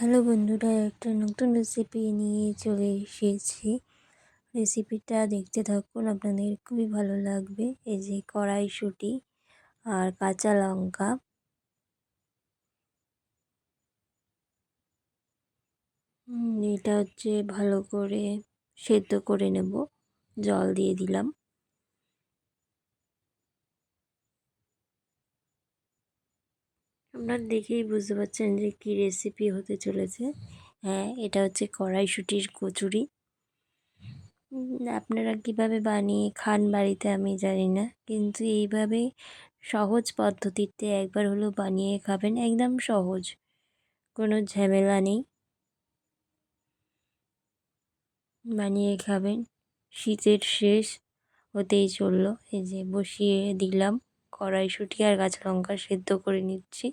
Hello বন্ধুরা, একটা নতুন রেসিপি নিয়ে চলে এসেছি। রেসিপিটা দেখতে থাকুন, আপনাদের খুবই ভালো লাগবে। এই যে কড়াইশুঁটি আর কাঁচা লঙ্কা। এটা হচ্ছে ভালো করে সেদ্ধ করে নেব। জল দিয়ে দিলাম। আপনারা দেখেই বুঝতে পারছেন যে কী রেসিপি হতে চলেছে। হ্যাঁ এটা হচ্ছে কড়াইশুটির কচুরি। আপনারা কীভাবে বানিয়ে খান বাড়িতে আমি জানি না, কিন্তু এইভাবে সহজ পদ্ধতিতে একবার হলেও বানিয়ে খাবেন একদম সহজ, কোনো ঝামেলা নেই। বানিয়ে খাবেন, শীতের শেষ হতেই চলল, এই যে বসিয়ে দিলাম কড়াইশুঁটি আর কাঁচা লঙ্কা সেদ্ধ করে নিচ্ছি।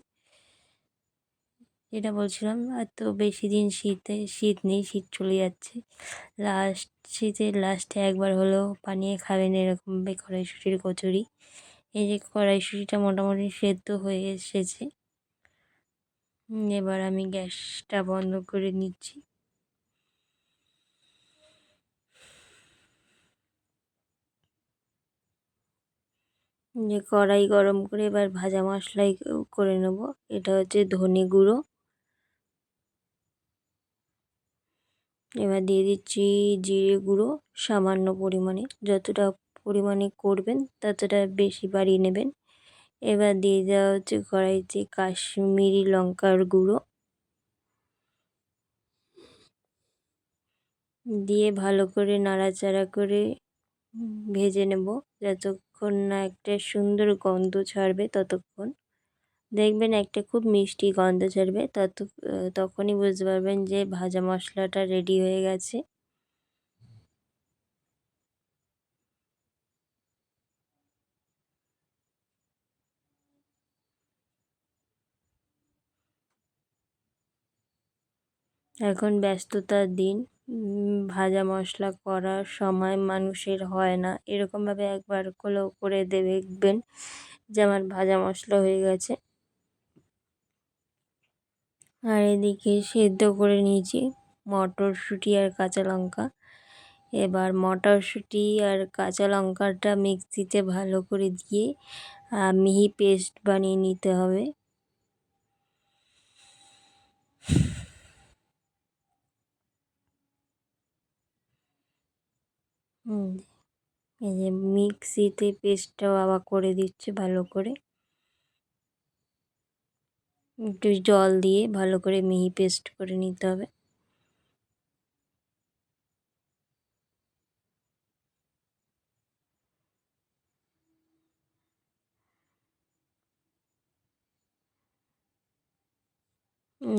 যেটা বলছিলাম আর তো বেশি দিন শীতে, শীত নেই, শীত চলে যাচ্ছে। লাস্ট শীতের লাস্টে একবার হলেও বানিয়ে খাবেন এরকম কড়াইশুঁটির কচুরি। এই যে কড়াইশুঁটিটা মোটামুটি সেদ্ধ হয়ে এসেছে। এবার আমি গ্যাসটা বন্ধ করে নিচ্ছি। যে কড়াই গরম করে এবার ভাজা মশলাই করে নেব। এটা হচ্ছে ধনে গুঁড়ো। এবার দিয়ে দিচ্ছি জিরে গুঁড়ো সামান্য পরিমাণে। যতটা পরিমাণে করবেন, ততটা বেশি বাড়িয়ে নেবেন। এবার দিয়ে দেওয়া হচ্ছে কড়াইতে কাশ্মীরি লঙ্কার গুঁড়ো। দিয়ে ভালো করে নাড়াচাড়া করে ভেজে নেব। যতক্ষণ না একটা সুন্দর গন্ধ ছাড়বে, ততক্ষণ দেখবেন একটা খুব মিষ্টি গন্ধ ছাড়বে তত, তখনই বুঝতে পারবেন যে ভাজা মশলাটা রেডি হয়ে গেছে। এখন ব্যস্ততার দিন ভাজা মশলা করার সময় মানুষের হয় না। এরকমভাবে একবার হলেও করে দেখবেন যে আমার ভাজা মশলা হয়ে গেছে। আর এদিকে সেদ্ধ করে নিয়েছি মটরশুঁটি আর কাঁচা লঙ্কা। এবার মটরশুঁটি আর কাঁচা লঙ্কাটা মিক্সিতে ভালো করে দিয়ে মিহি পেস্ট বানিয়ে নিতে হবে। এই যে মিক্সিতে পেস্টটাও আবার করে দিচ্ছে ভালো করে। একটু জল দিয়ে ভালো করে মিহি পেস্ট করে নিতে হবে।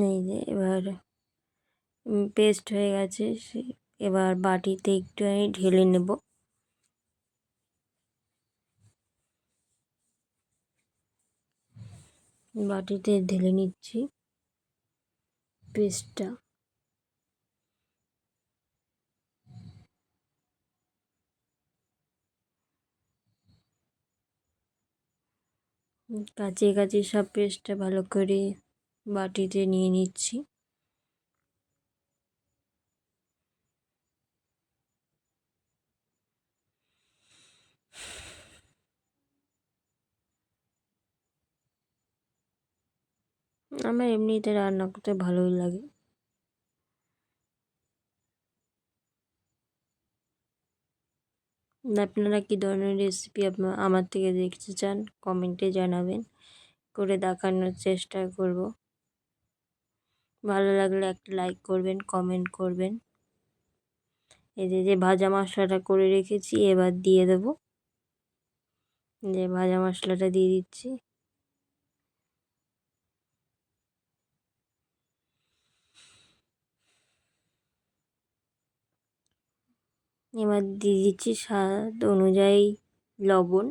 এই যে এবার পেস্ট হয়ে গেছে এবার বাটিতে একটু আমি ঢেলে নেব। বাটিতে ঢেলে নিচ্ছি পেস্টটা। কাছে কাছে সব পেস্টটা ভালো করে বাটিতে নিয়ে নিচ্ছি। আমার এমনিতে রান্না করতে ভালোই লাগে। আপনারা কী ধরনের রেসিপি আপনার আমার থেকে দেখতে চান কমেন্টে জানাবেন। করে দেখানোর চেষ্টা করব। ভালো লাগলে একটা লাইক করবেন কমেন্ট করবেন। এই যে ভাজা মশলাটা করে রেখেছি, এবার দিয়ে দেব। যে ভাজা মশলাটা দিয়ে দিচ্ছি। এবার দিয়ে দিচ্ছি স্বাদ অনুযায়ী লবণ।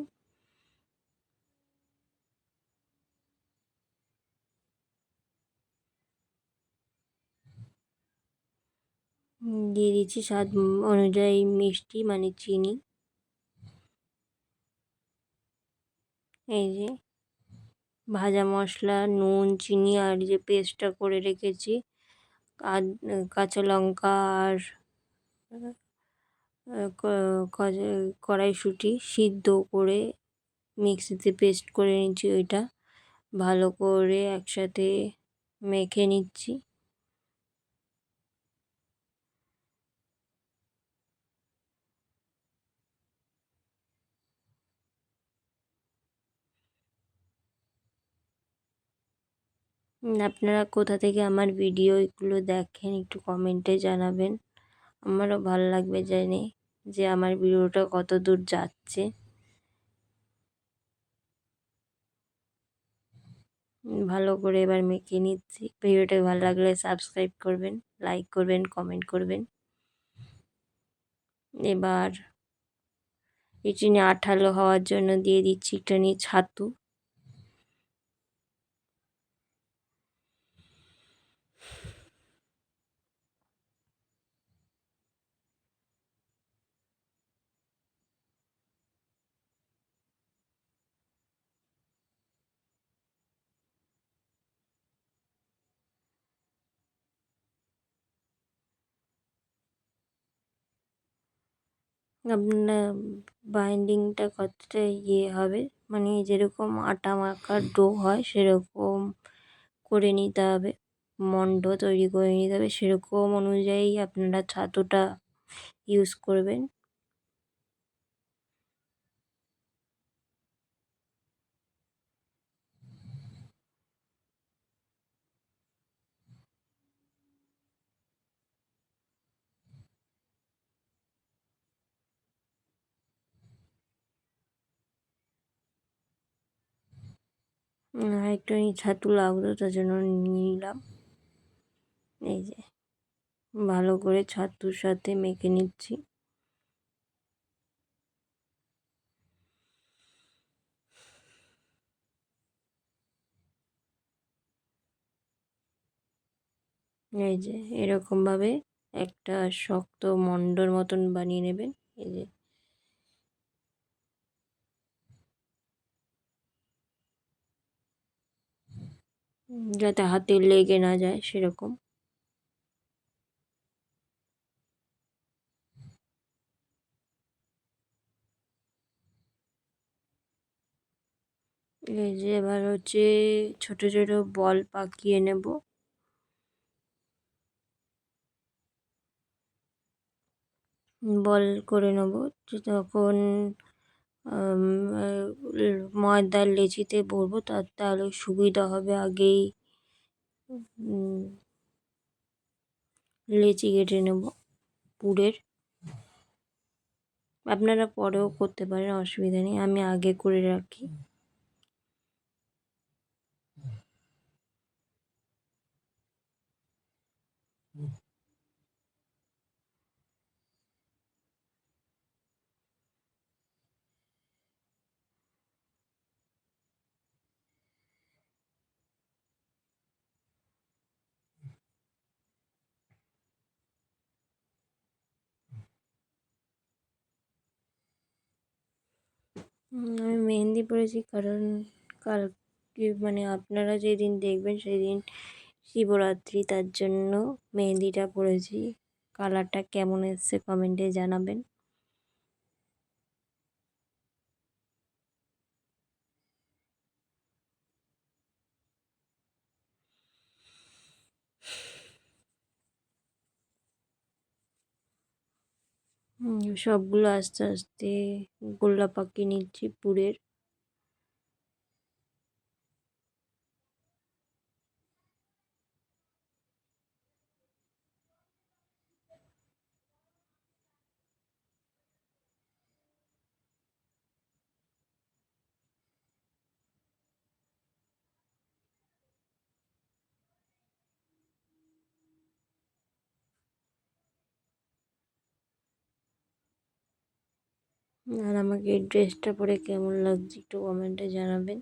দিয়ে দিচ্ছি স্বাদ অনুযায়ী মিষ্টি মানে চিনি। এই যে ভাজা মশলা, নুন, চিনি আর যে পেস্টটা করে রেখেছি কাঁচা লঙ্কা আর কড়াইশুঁটি সিদ্ধ করে মিক্সিতে পেস্ট করে নিচ্ছি ওইটা। ভালো করে একসাথে মেখে নিচ্ছি। আপনারা কোথা থেকে আমার ভিডিও এগুলো দেখেন একটু কমেন্টে জানাবেন। আমারও ভালো লাগবে জেনে। যে আমার ভিডিওটা কত দূর যাচ্ছে। ভালো করে এবার মেখে নিচ্ছি। ভিডিওটা ভালো লাগলে সাবস্ক্রাইব করবেন লাইক করবেন কমেন্ট করবেন। এবার এটি নিয়ে আঠালো হওয়ার জন্য দিয়ে দিচ্ছি একটুখানি ছাতু। আপনার বাইন্ডিংটা কতটা ইয়ে হবে? মানে যেরকম আটা মাখার ডো হয়, সেরকম করে নিতে হবে। মণ্ড তৈরি করে নিতে হবে। সেরকম অনুযায়ী আপনারা ছাতুটা ইউজ করবেন। একটুখানি ছাতু লাগতো তার জন্য নিয়ে নিলাম। এই যে, ভালো করে ছাতুর সাথে মেখে নিচ্ছি। এই যে, এরকমভাবে একটা শক্ত মন্ডর মতন বানিয়ে নেবেন। এই যে যাতে হাতে লেগে না যায়, সেরকম। এই যে এবার হচ্ছে ছোট ছোট বল পাকিয়ে নেব। বল করে নেব। তখন ময়দার লেচিতে ভরবো তার তাহলে সুবিধা হবে আগেই লেচি কেটে নেব পুরের। আপনারা পরেও করতে পারেন, অসুবিধা নেই, আমি আগে করে রাখি। আমি মেহেন্দি পরেছি কারণ কাল মানে আপনারা যেদিন দেখবেন সেদিন শিবরাত্রি, তার জন্য মেহেন্দিটা পরেছি। কালারটা কেমন এসছে কমেন্টে জানাবেন। সবগুলো আস্তে আস্তে গোল্লা পাকিয়ে নিচ্ছি পুরের। আর আমাকে এই ড্রেসটা পরে কেমন লাগছে একটু কমেন্টে জানাবেন।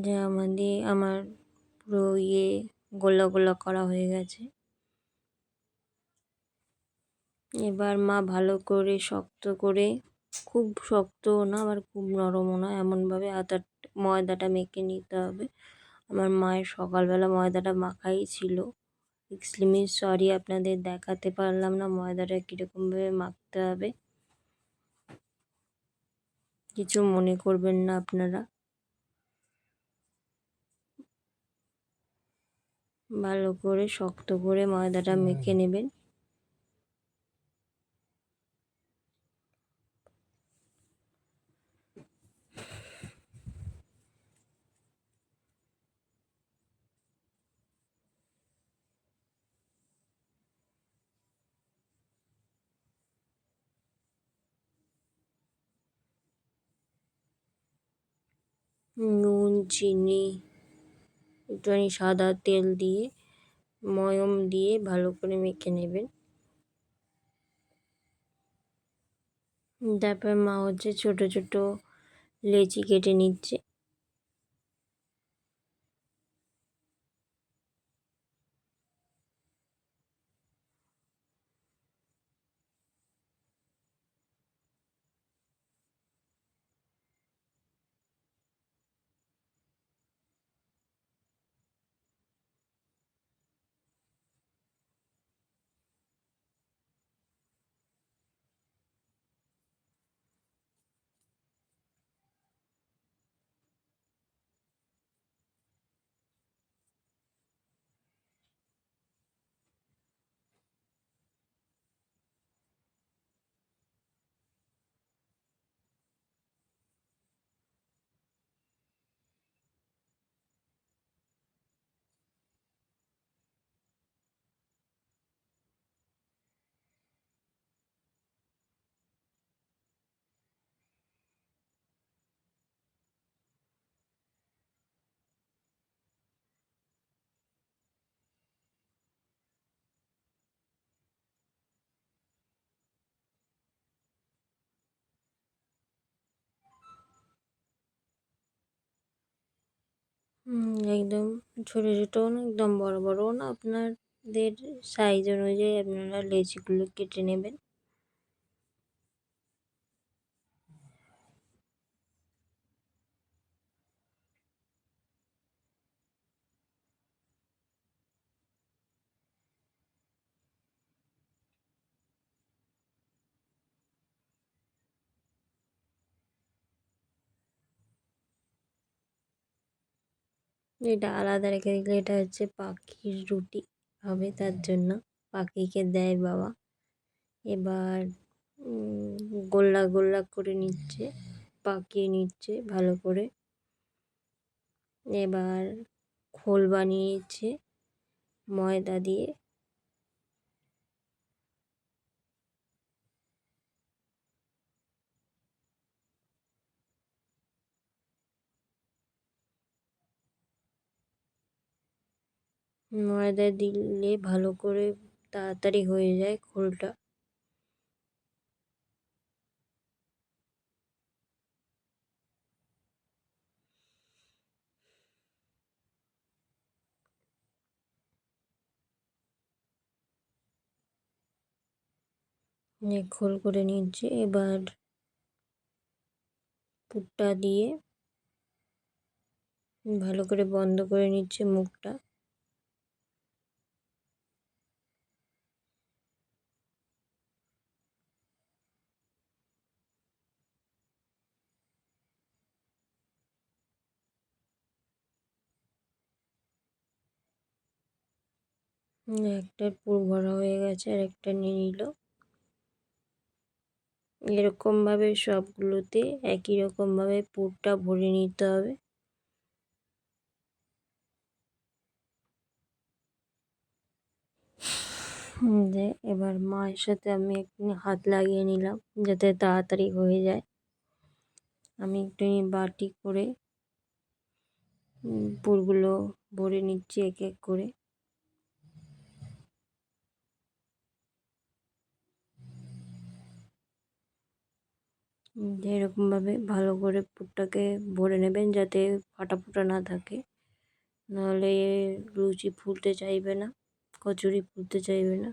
যে আমাদের, আমার পুরো ইয়ে গোলা গোলা করা হয়ে গেছে। এবার মা ভালো করে শক্ত করে খুব শক্তও না, আবার খুব নরমও না। এমনভাবে আটার ময়দাটা মেখে নিতে হবে। আমার মায়ের সকালবেলা ময়দাটা মাখাই ছিল। এক্সট্রিমলি সরি আপনাদের দেখাতে পারলাম না ময়দাটা কীরকমভাবে মাখতে হবে। কিছু মনে করবেন না আপনারা। ভালো করে শক্ত করে ময়দাটা মেখে নেবেন। নুন, চিনি, একটুখানি সাদা তেল দিয়ে, ময়ম দিয়ে ভালো করে মেখে নেবেন। তারপর মা হচ্ছে ছোটো ছোটো লেচি কেটে নিচ্ছে। একদম ছোটো ছোটো না, একদম বড় বড়ও না। আপনাদের সাইজ অনুযায়ী আপনারা লেচিগুলো কেটে নেবেন। এটা আলাদা রেখে দিলে এটা হচ্ছে পাখির রুটি হবে তার জন্য। পাখিকে দেয় বাবা। এবার গোল্লা গোল্লা করে নিচ্ছে, পাকিয়ে নিচ্ছে ভালো করে। এবার খোল বানিয়েছে ময়দা দিয়ে। ময়দা দিলে ভালো করে তাড়াতাড়ি হয়ে যায় খোলটা। খোল করে নিচ্ছে এবার পুটটা দিয়ে ভালো করে বন্ধ করে নিচ্ছে মুখটা। একটার পুর ভরা হয়ে গেছে আর একটা নিয়ে নিল। এরকমভাবে সবগুলোতে একই রকমভাবে পুরটা ভরে নিতে হবে। যে এবার মায়ের সাথে আমি একটু হাত লাগিয়ে নিলাম যাতে তাড়াতাড়ি হয়ে যায়। আমি একটু বাটি করে পুরগুলো ভরে নিচ্ছি এক এক করে। এরকমভাবে ভালো করে পুরটাকে ভরে নেবেন যাতে ফাটা ফুটা না থাকে। নাহলে লুচি ফুলতে চাইবে না, কচুরি ফুলতে চাইবে না।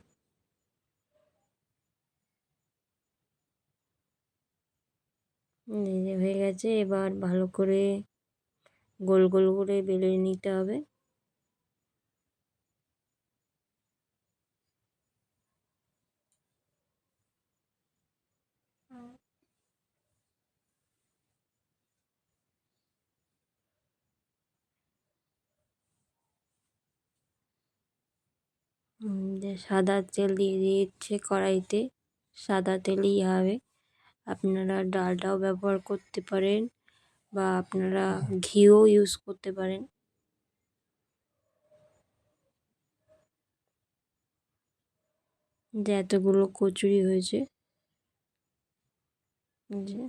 হয়ে গেছে, এবার ভালো করে গোল গোল করে বেলে নিতে হবে। যে সাদা তেল দিয়ে দিয়েছে কড়াইতে, সাদা তেলই হবে। আপনারা ডালটাও ব্যবহার করতে পারেন বা আপনারা ঘিও ইউজ করতে পারেন। যে এতগুলো কচুরি হয়েছে। যে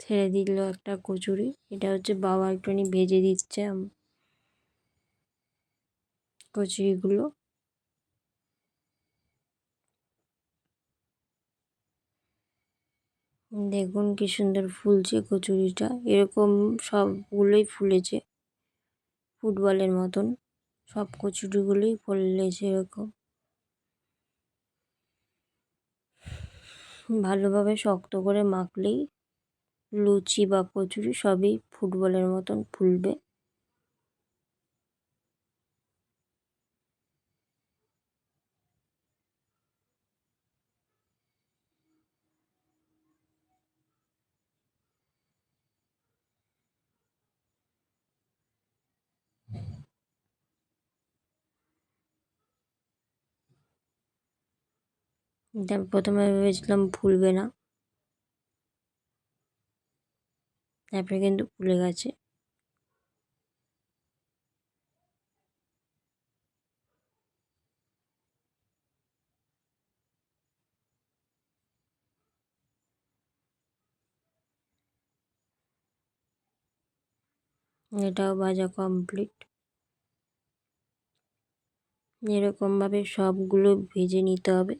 ছেড়ে দিল একটা কচুরি। এটা হচ্ছে বাবা একটুখানি ভেজে দিচ্ছে কচুরিগুলো দেখুন কি সুন্দর ফুলছে কচুরিটা। এরকম সবগুলোই ফুলেছে। ফুটবলের মতন। সব কচুরিগুলোই ফুলেছে এরকম। ভালোভাবে শক্ত করে মাখলেই লুচি বা কচুরি সবই ফুটবলের মতন ফুলবে। প্রথমে ভেবেছিলাম ফুলবে না। তারপরে কিন্তু ফুলে গেছে। এটাও ভাজা কমপ্লিট এরকমভাবে সবগুলো ভেজে নিতে হবে।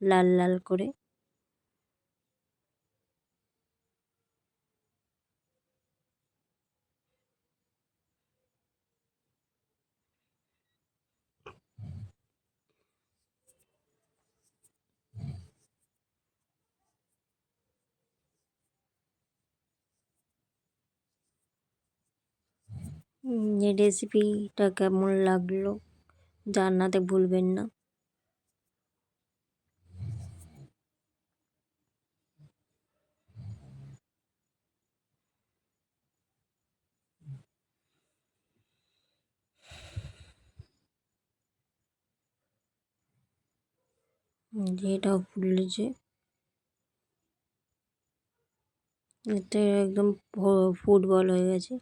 লাল লাল করে। রেসিপিটা কেমন লাগল জানাতে ভুলবেন না। এটাও ফুলেছে। এতে একদম ফুটবল হয়ে গেছে।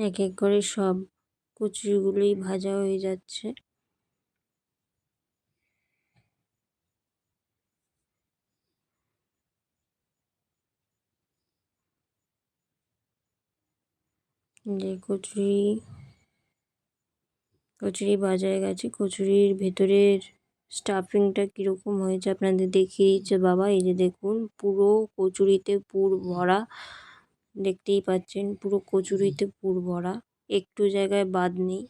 এক এক করে সব কচুরিগুলোই ভাজা হয়ে যাচ্ছে। যে কচুরি কচুরি ভাজা হয়ে গেছে। কচুরির ভেতরের স্টাফিংটা কীরকম হয়েছে আপনাদের দেখিয়ে দিচ্ছে বাবা। এই যে দেখুন, পুরো কচুরিতে পুর ভরা দেখতেই পাচ্ছেন, পুরো কচুরিতে পুর ভরা। একটু জায়গায় বাদ নেই।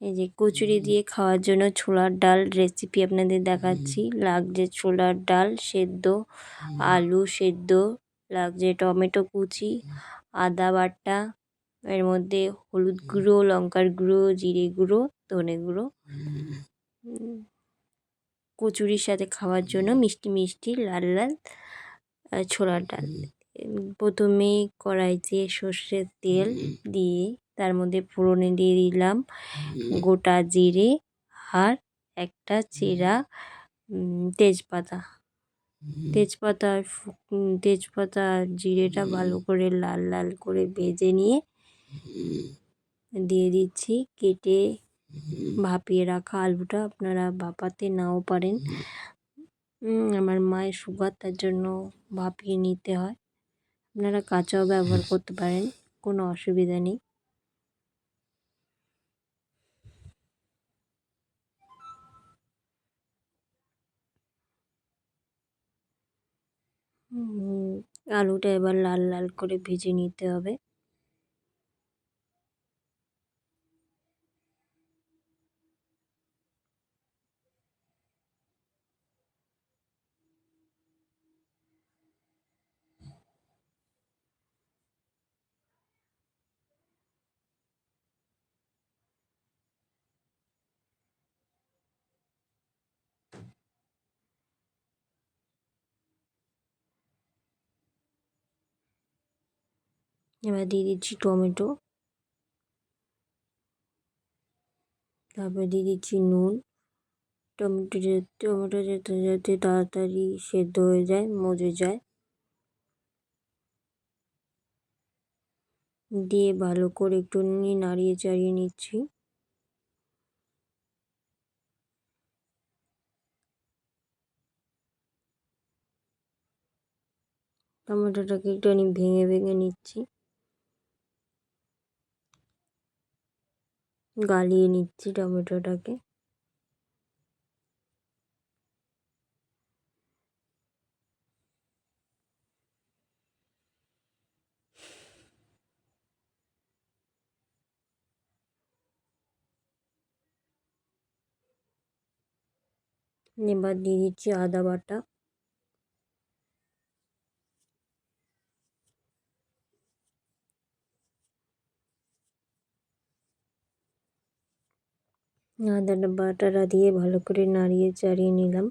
এই যে কচুরি দিয়ে খাওয়ার জন্য ছোলার ডাল রেসিপি আপনাদের দেখাচ্ছি। লাগছে ছোলার ডাল সেদ্ধ, আলু সেদ্ধ, লাগছে টমেটো কুচি, আদা বাটা, এর মধ্যে হলুদ গুঁড়ো, লঙ্কার গুঁড়ো, জিরে গুঁড়ো, ধনে গুঁড়ো। কচুরির সাথে খাওয়ার জন্য মিষ্টি মিষ্টি, লাল লাল ছোলার ডাল প্রথমে কড়াইতে সর্ষের তেল দিয়ে তার মধ্যে ফোড়নে দিয়ে দিলাম গোটা জিরে আর একটা চিরা তেজপাতা। তেজপাতা তেজপাতা জিরেটা ভালো করে লাল লাল করে ভেজে নিয়ে দিয়ে দিচ্ছি। কেটে ভাপিয়ে রাখা আলুটা আপনারা ভাপাতে নাও পারেন। আমার মায়ের সুগার তার জন্য ভাপিয়ে নিতে হয়। আপনারা কাঁচাও ব্যবহার করতে পারেন কোনো অসুবিধা নেই। আলুটা এবার লাল লাল করে ভেজে নিতে হবে। এবার দিয়ে দিচ্ছি টমেটো। তারপর দিয়ে দিচ্ছি নুন। টমেটো টমেটো যাতে যাতে তাড়াতাড়ি সেদ্ধ হয়ে যায়, মজে যায়। দিয়ে ভালো করে একটু নাড়িয়ে চাড়িয়ে নিচ্ছি। টমেটোটাকে একটু আমি ভেঙে ভেঙে নিচ্ছি। গালিয়ে নিচ্ছি টমেটোটাকে। এবার দিয়ে দিচ্ছি আদা বাটা। আদা বাটাটা দিয়ে ভালো করে নাড়িয়ে চাড়িয়ে নিলাম।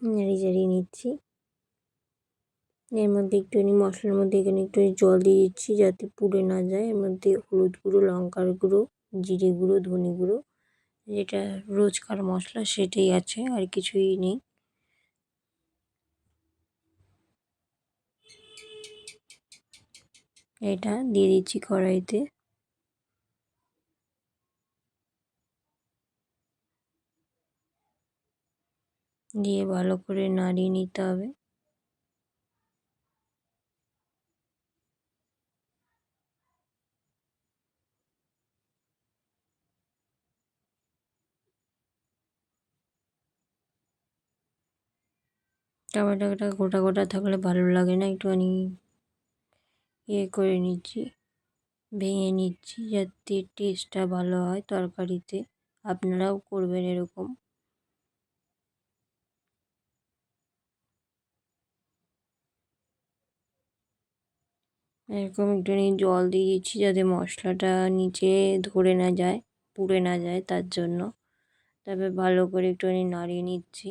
নাড়িয়ে চাড়িয়ে নিচ্ছি। এর মধ্যে একটুখানি মশলার মধ্যে এখানে একটু জল দিয়ে দিচ্ছি যাতে পুড়ে না যায়। এর মধ্যে হলুদ গুঁড়ো, লঙ্কার গুঁড়ো, জিরে গুঁড়ো, ধনে গুঁড়ো, যেটা রোজকার মশলা সেটাই আছে, আর কিছুই নেই। এটা দিয়ে দিচ্ছি কড়াইতে। দিয়ে ভালো করে নাড়িয়ে নিতে হবে। টমেটোটা গোটা গোটা থাকলে ভালো লাগে না, একটুখানি ইয়ে করে নিচ্ছি, ভেঙে নিচ্ছি যাতে টেস্টটা ভালো হয় তরকারিতে। আপনারাও করবেন এরকম। এরকম একটুখানি জল দিয়ে দিচ্ছি যাতে মশলাটা নিচে ধরে না যায়, পুড়ে না যায় তার জন্য। তারপর ভালো করে একটুখানি নাড়িয়ে নিচ্ছি।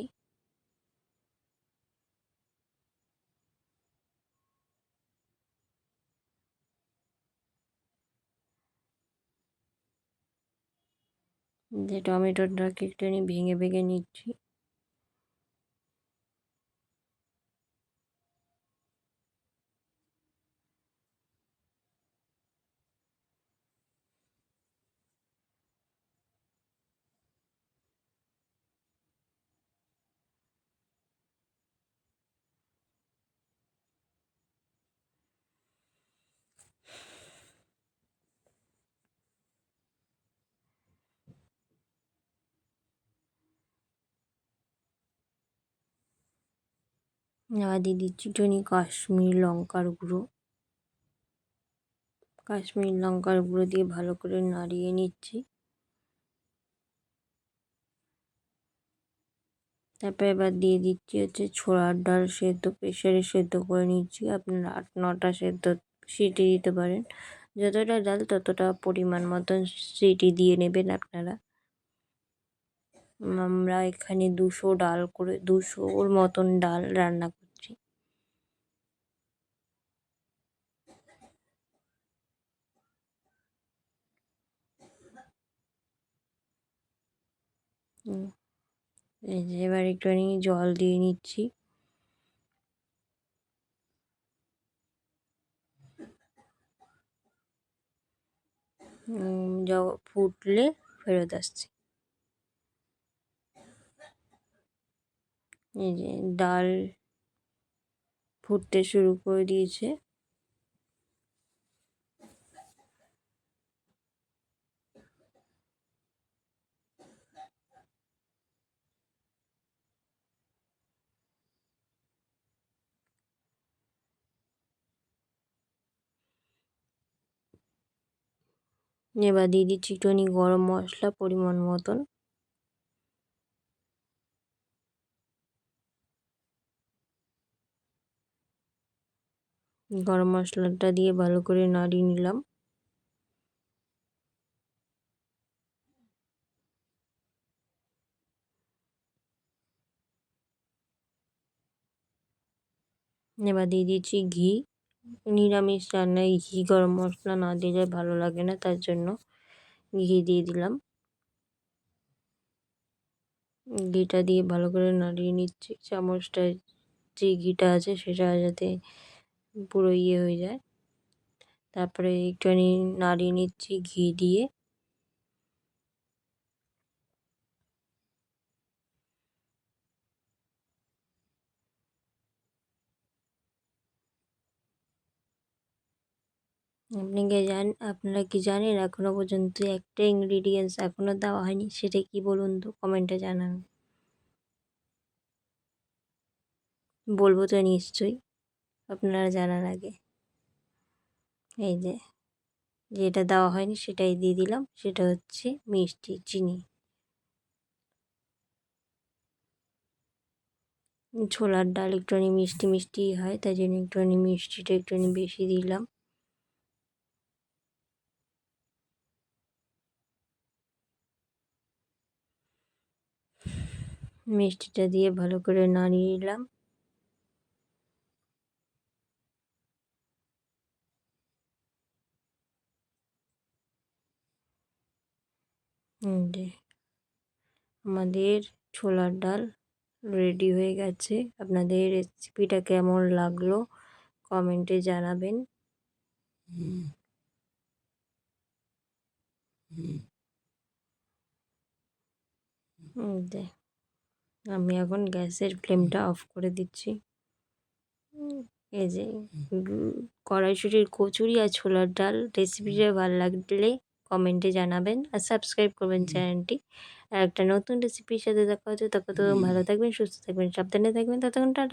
যে টমেটোটাকে একটুখানি ভেঙে ভেঙে নিচ্ছি। এবার দিয়ে দিচ্ছি একটুখানি কাশ্মীর লঙ্কার গুঁড়ো। কাশ্মীর লঙ্কার গুঁড়ো দিয়ে ভালো করে নাড়িয়ে নিচ্ছি। তারপরে এবার দিয়ে দিচ্ছি হচ্ছে ছোলার ডাল সেদ্ধ প্রেশারে সেদ্ধ করে নিচ্ছি। আপনারা আট, নটা সেদ্ধ সিটি দিতে পারেন। যতটা ডাল ততটা পরিমাণ মতন সিটি দিয়ে নেবেন আপনারা। আমরা এখানে দুশো ডাল করে, দুশোর মতন ডাল রান্না এই যে এবার একটুখানি জল দিয়ে নিচ্ছি। ফুটলে ফেরত আসছি। এই যে ডাল ফুটতে শুরু করে দিয়েছে। এবার দিয়ে দিচ্ছি একটুখানি গরম মশলা পরিমাণ মতন। গরম মশলাটা দিয়ে ভালো করে নাড়িয়ে নিলাম। এবার দিয়ে দিচ্ছি ঘি। নিরামিষ রান্নায় ঘি গরম মশলা না দিলে ভালো লাগে না, তার জন্য ঘি দিয়ে দিলাম। ঘিটা দিয়ে ভালো করে নাড়িয়ে নিচ্ছি, চামচটা যে ঘিটা আছে সেটা যাতে পুরো ইয়ে হয়ে যায়। তারপরে একটুখানি নাড়িয়ে নিচ্ছি ঘি দিয়ে। আপনি কি জান, আপনারা কি জানেন এখনও পর্যন্ত একটা ইনগ্রিডিয়েন্টস এখনও দেওয়া হয়নি? সেটা কি বলুন তো? কমেন্টে জানান। বলব তো নিশ্চয়ই, আপনারা জানার আগে। এই যে, যেটা দেওয়া হয়নি সেটাই দিয়ে দিলাম। সেটা হচ্ছে মিষ্টি চিনি। ছোলার ডাল একটুখানি মিষ্টি মিষ্টি হয়, তাই জন্য একটুখানি মিষ্টিটা একটুখানি বেশি দিলাম। মিষ্টিটা দিয়ে ভালো করে নাড়িয়ে নিলাম। আমাদের ছোলার ডাল রেডি হয়ে গেছে। আপনাদের রেসিপিটা কেমন লাগল কমেন্টে জানাবেন। আমি এখন গ্যাসের ফ্লেমটা অফ করে দিচ্ছি। এই যে কড়াইশুটির কচুরি আর ছোলার ডাল রেসিপিটা ভালো লাগলে কমেন্টে জানাবেন আর সাবস্ক্রাইব করবেন চ্যানেলটি আর একটা নতুন রেসিপির সাথে দেখা হচ্ছে তখন তো ভালো থাকবেন সুস্থ থাকবেন সাবধানে থাকবেন ততক্ষণ টাটা।